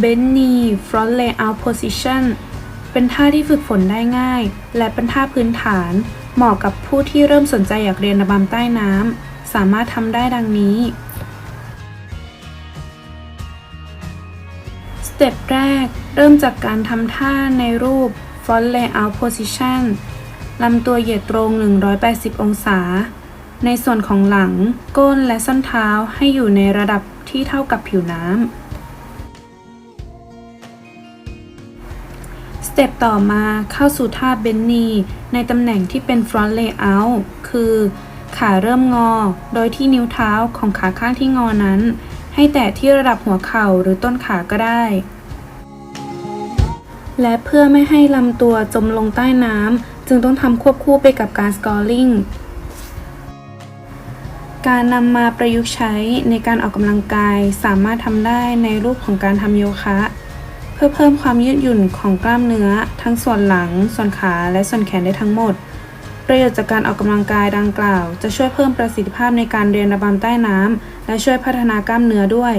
Bend knee front layout position เป็นท่าที่ฝึกฝนได้ง่าย และเป็นท่าพื้นฐาน เหมาะกับผู้ที่เริ่มสนใจอยากเรียนระบำใต้น้ำ สามารถทำได้ดังนี้ สเต็ปแรก เริ่มจากการทำท่าในรูป front layout position ลำตัวเหยียดตรง 180 องศา ในส่วนของหลัง ก้นและส้นเท้าให้อยู่ในระดับที่เท่ากับผิวน้ำ สเต็ปต่อมาเข้าสู่ท่าเบนนีในตำแหน่งที่เป็น front layout คือ ขาเริ่มงอ โดยที่นิ้วเท้าของขาข้างที่งอนั้น ให้แตะที่ระดับหัวเข่าหรือต้นขาก็ได้ และเพื่อไม่ให้ลำตัวจมลงใต้น้ำจึงต้องทำควบคู่ไปกับการ scoring การนำมาประยุกต์ใช้ในการออกกำลังกายสามารถทำได้ในรูปของการทำโยคะ เพื่อเพิ่มความยืดหยุ่นของกล้ามเนื้อ ทั้งส่วนหลัง ส่วนขาและส่วนแขนได้ทั้งหมด ประโยชน์จากการออกกำลังกายดังกล่าว จะช่วยเพิ่มประสิทธิภาพในการเรียนระบำใต้น้ำและช่วยพัฒนากล้ามเนื้อด้วย